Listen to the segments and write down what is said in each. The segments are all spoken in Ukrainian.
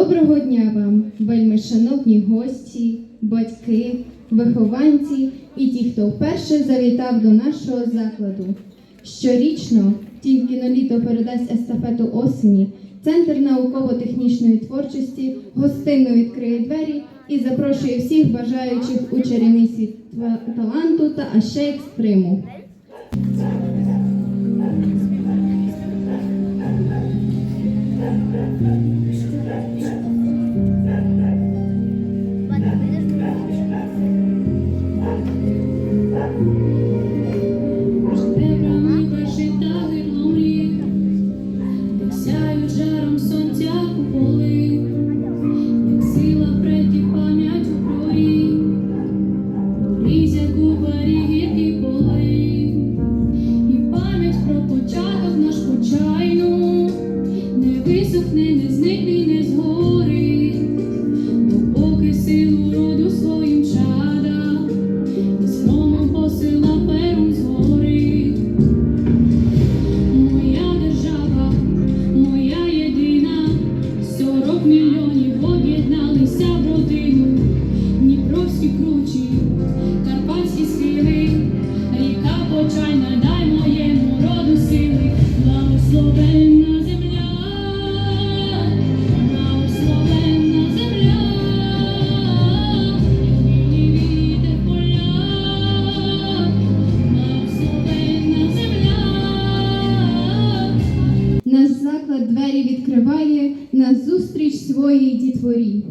Доброго дня вам, вельми шановні гості, батьки, вихованці і ті, хто вперше завітав до нашого закладу. Щорічно, тільки на літо передасть естафету осені, Центр науково-технічної творчості гостинно відкриє двері і запрошує всіх бажаючих у чарівний таланту та ще екстриму. Своїй дітворі.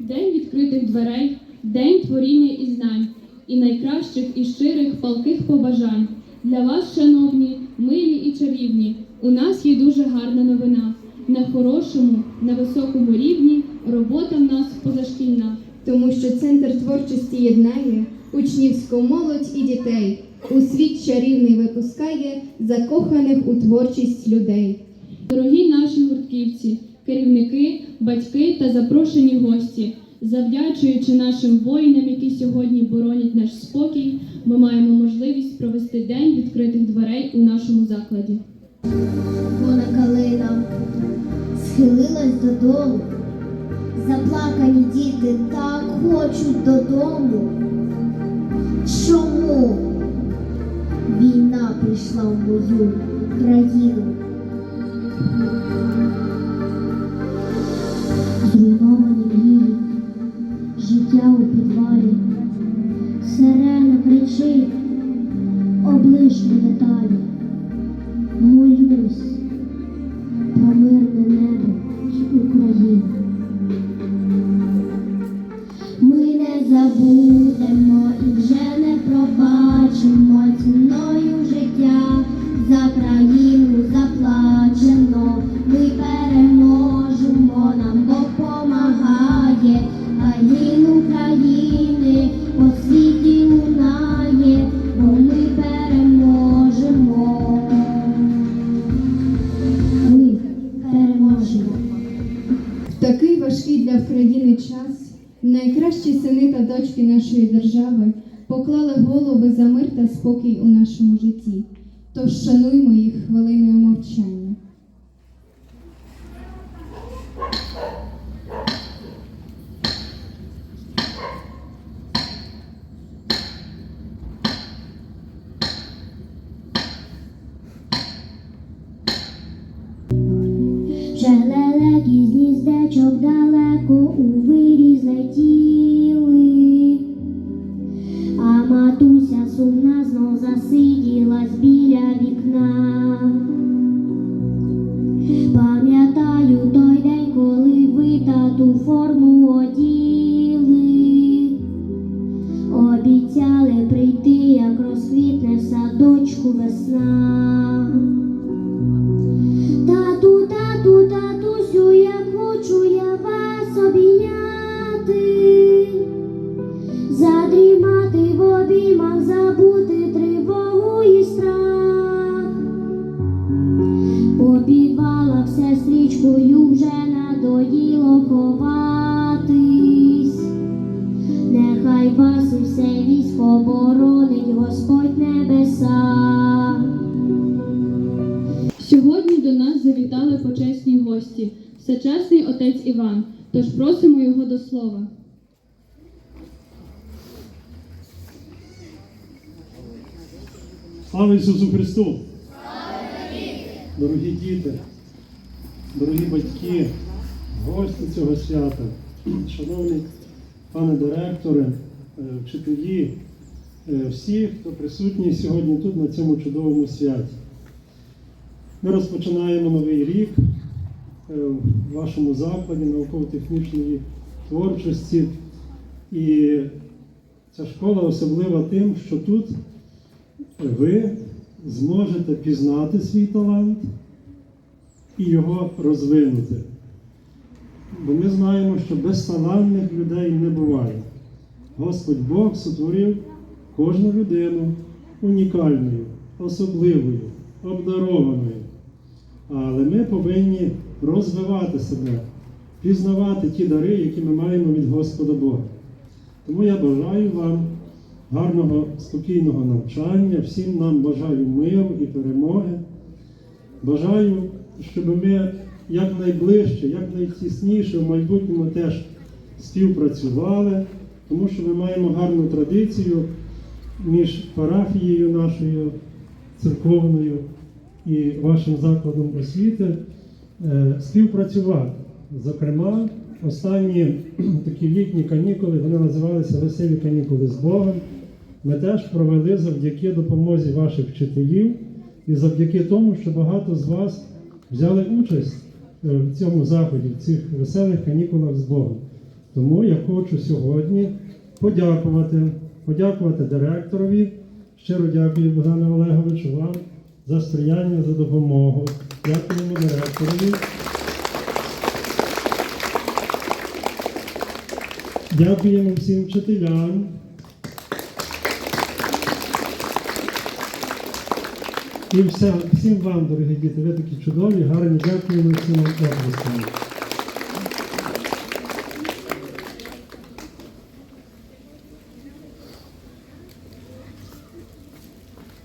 День відкритих дверей, день творіння і знань, і найкращих і щирих палких побажань. Для вас, шановні, милі і чарівні, у нас є дуже гарна новина. На хорошому, на високому рівні робота в нас позашкільна. тому що центр творчості єднає учнівську молодь і дітей. У світ чарівний випускає закоханих у творчість людей. Дорогі наші гуртківці, керівники, батьки та запрошені гості, завдячуючи нашим воїнам, які сьогодні боронять наш спокій, ми маємо можливість провести день відкритих дверей у нашому закладі. Вона калина схилилась додому. Заплакані діти так хочуть додому. Чому війна прийшла в мою країну? Країни час найкращі сини та дочки нашої держави поклали голови за мир та спокій у нашому житті. Тож шануймо їх хвилиною мовчання. Вже лелеки з гніздечок далеко у вирі злетіли, а матуся сумна знов засиділась біля вікна. Все стрічкою вже надоїло ховатись. Нехай вас і все військо боронить Господь небеса. Сьогодні до нас завітали почесні гості, всечесний отець Іван. Тож просимо його до слова. Слава Ісусу Христу! Дорогі діти, дорогі батьки, гості цього свята, шановні пане директори, е, вчителі, е, всі, хто присутні сьогодні тут на цьому чудовому святі. Ми розпочинаємо новий рік е, в вашому закладі науково-технічної творчості. І ця школа особлива тим, що тут ви зможете пізнати свій талант і його розвинути. Бо ми знаємо, що безталантних людей не буває. Господь Бог сотворив кожну людину унікальною, особливою, обдарованою. Але ми повинні розвивати себе, пізнавати ті дари, які ми маємо від Господа Бога. Тому я бажаю вам гарного, спокійного навчання, всім нам бажаю миру і перемоги. Бажаю, щоб ми якнайближче, якнайтісніше в майбутньому теж співпрацювали, тому що ми маємо гарну традицію між парафією нашою церковною і вашим закладом освіти е, співпрацювати. Зокрема, останні такі літні канікули, вони називалися Веселі канікули з Богом. Ми теж провели завдяки допомозі ваших вчителів і завдяки тому, що багато з вас взяли участь е, в цьому заході, в цих веселих канікулах з Богом. Тому я хочу сьогодні подякувати, подякувати директорові. Щиро дякую, Богдане Олеговичу, вам за сприяння, за допомогу. Дякуємо директорові. Дякуємо всім вчителям. І вся, всім вам, дорогі діти, ви такі чудові, гарні, дякуємо всім оплесками.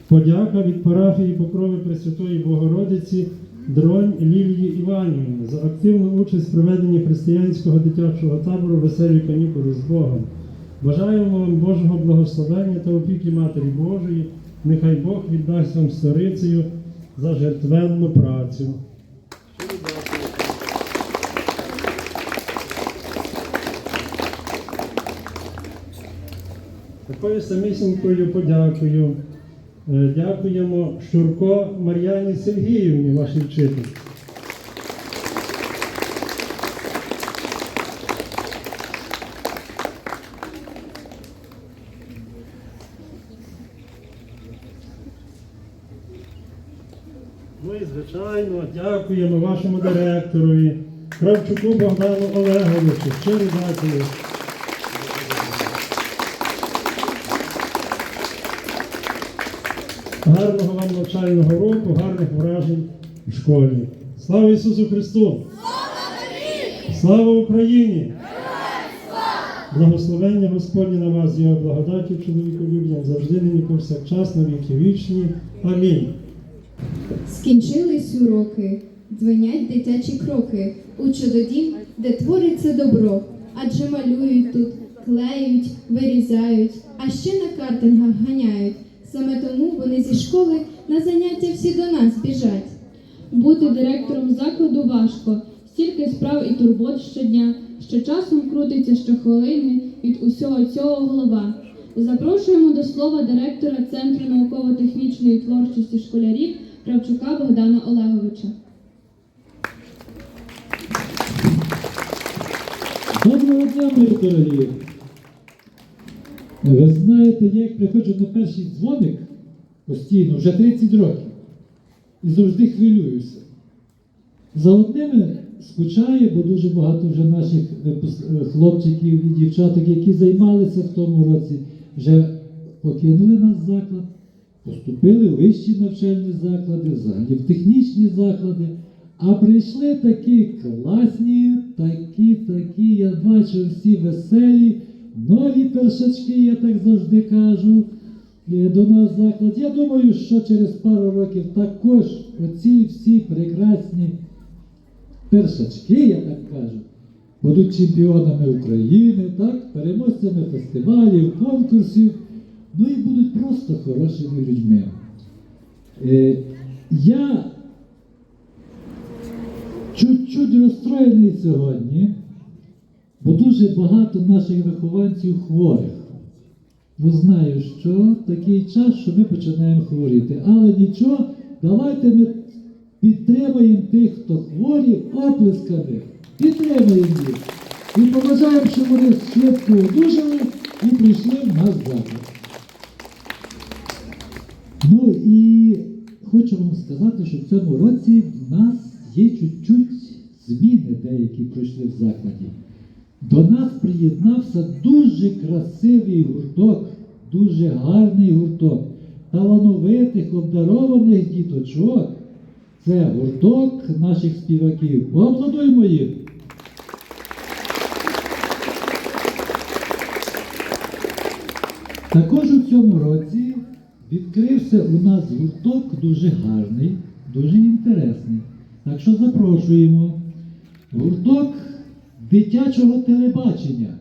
Подяка від парафії Покрови Пресвятої Богородиці Дронь Лілії Іванівни за активну участь в проведенні християнського дитячого табору Веселі канікули з Богом. Бажаємо вам Божого благословення та опіки Матері Божої. Нехай Бог віддасть вам старицею за жертвенну працю. Такою самісінькою подякою. Е, Дякуємо Щурко Мар'яні Сергіївні, вашій вчителі. Ну і звичайно, дякуємо вашому директорові, Кравчуку Богдану Олеговичу. Щиро дякую. Гарного вам навчального року, гарних вражень в школі. Слава Ісусу Христу! Слава Україні! Благословення Господнє на вас, Його благодаті, чоловіколюбням, завжди нині повсякчас, на віки вічні. Амінь. Скінчились уроки, дзвенять дитячі кроки у чудодім, де твориться добро. Адже малюють тут, клеють, вирізають, а ще на картингах ганяють. Саме тому вони зі школи на заняття всі до нас біжать. Бути директором закладу важко, стільки справ і турбот щодня, що часом крутиться щохвилини від усього цього голова. Запрошуємо до слова директора Центру науково-технічної творчості школярів Кравчука Богдана Олеговича. Доброго дня, мої дорогі! Ви знаєте, я як приходжу на перший дзвоник постійно, вже 30 років, і завжди хвилююся. За одними скучаю, бо дуже багато вже наших е, хлопчиків і дівчаток, які займалися в тому році, вже покинули наш заклад, поступили в вищі навчальні заклади, взагалі в технічні заклади. А прийшли такі класні, такі, такі, я бачу всі веселі, нові першачки, я так завжди кажу, е, до нас заклад. Я думаю, що через пару років також оці всі прекрасні першачки, я так кажу, будуть чемпіонами України, так, переможцями фестивалів, конкурсів, ну і будуть просто хорошими людьми. Е, я чуть-чуть розстроєний сьогодні, бо дуже багато наших вихованців хворих. Ну, знаю, що такий час, що ми починаємо хворіти. Але нічого, давайте ми підтримаємо тих, хто хворі, оплесками. Підтримаємо їх. І побажаємо, щоб вони швидко одужали і прийшли в нас заклад. Ну і хочу вам сказати, що в цьому році в нас є чуть-чуть зміни, деякі пройшли в закладі. До нас приєднався дуже красивий гурток, дуже гарний гурток, талановитих, обдарованих діточок. Це гурток наших співаків. Поаплодуємо їм. Також у цьому році відкрився у нас гурток дуже гарний, дуже інтересний. Так що запрошуємо. Гурток дитячого телебачення.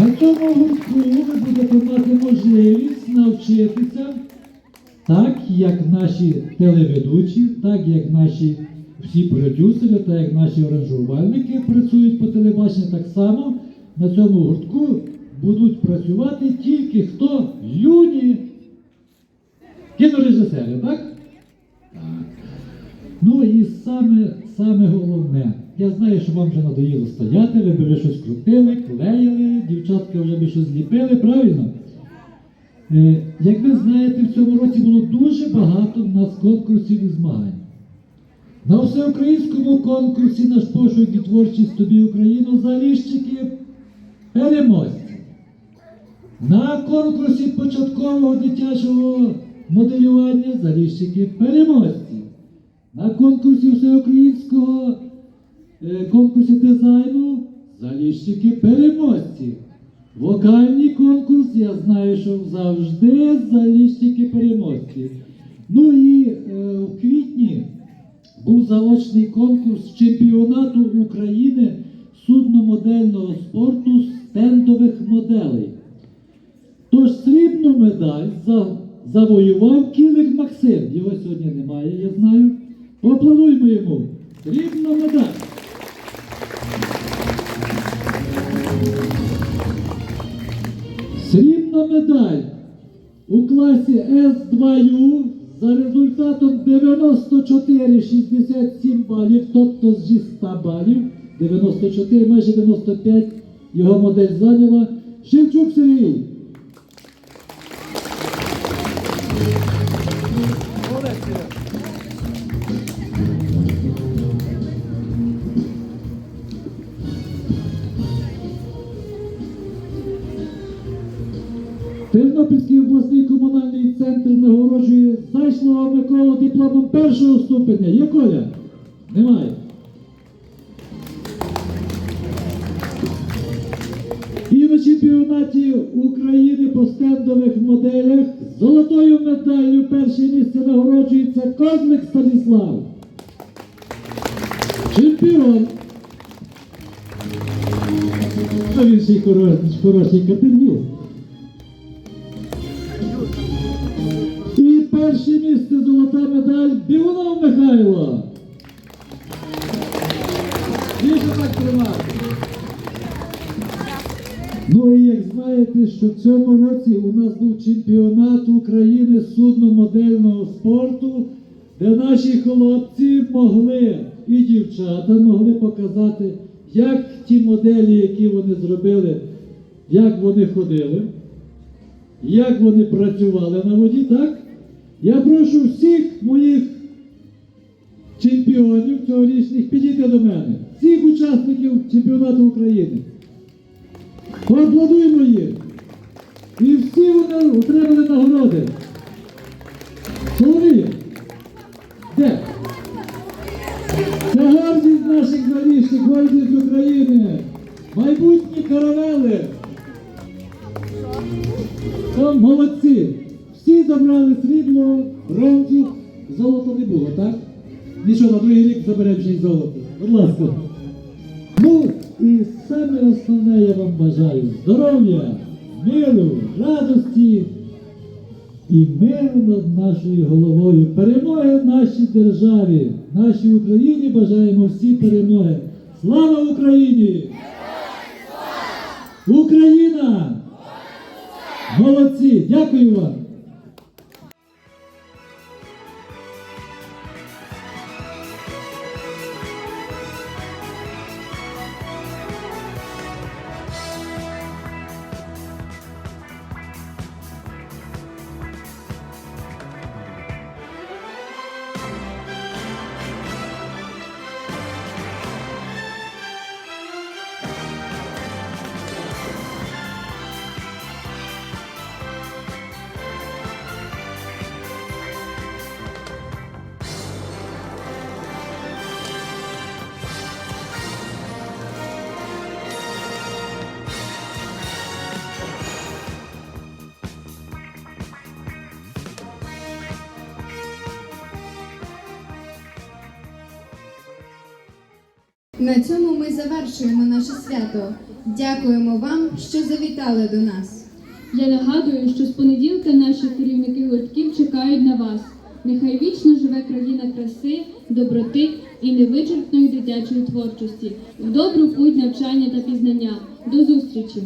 На цьому гуртку ви будете мати можливість навчитися, так як наші телеведучі, так як наші всі продюсери, так як наші оранжувальники працюють по телебаченню, так само на цьому гуртку будуть працювати тільки хто юні кінорежисери, так? Так. Ну і саме, саме головне, я знаю, що вам вже надоїло стояти, ви вже щось крутили, клеїли, дівчатка вже би щось зліпили, правильно? Е, як ви знаєте, в цьому році було дуже багато в нас конкурсів і змагань. На всеукраїнському конкурсі наш пошук і творчість тобі Україну заліщики переможці. На конкурсі початкового дитячого моделювання заліщики переможці. На конкурсі всеукраїнського е, конкурсі дизайну заліщики переможці. Вокальний конкурс, я знаю, що завжди заліщики переможці. Ну і е, в квітні був заочний конкурс чемпіонату України судномодельного спорту стендових моделей. Тож срібну медаль за, завоював Кілик Максим. Його сьогодні немає, я знаю. Поаплодуймо йому. Срібна медаль. Срібна медаль у класі С2Ю за результатом 94,67 балів, тобто зі 100 балів, 94, майже 95 його модель зайняла Шевчук Сергій. Тернопільський обласний комунальний центр нагороджує Зайшлого Миколу дипломом першого ступеня. Є Коля? Немає. Чемпіонаті України по стендових моделях золотою медаллю перше місце нагороджується Козлик Станіслав. Чемпіон. А він ще й хороший, катергіст. І перше місце золота медаль Білунов Михайло. Більше так тримати. Ну і як знаєте, що в цьому році у нас був чемпіонат України судномодельного спорту, де наші хлопці могли і дівчата могли показати, як ті моделі, які вони зробили, як вони ходили, як вони працювали на воді, так? Я прошу всіх моїх чемпіонів цьогорічних підійти до мене, всіх учасників чемпіонату України. Поаплодуємо їм. І всі вони отримали нагороди. Соловія. Де? Це гордість наших заліжних, гордість України. Майбутні каравели. Там молодці. Всі забрали срібло, бронзу, золото не було, так? Нічого, на другий рік заберемо ще й золото. Будь ласка. Нашою головою. Перемоги нашій державі, нашій Україні бажаємо всі перемоги. Слава Україні! Україна! Молодці! Дякую вам! На цьому ми завершуємо наше свято. Дякуємо вам, що завітали до нас. Я нагадую, що з понеділка наші керівники гуртків чекають на вас. Нехай вічно живе країна краси, доброти і невичерпної дитячої творчості. В добру путь навчання та пізнання. До зустрічі!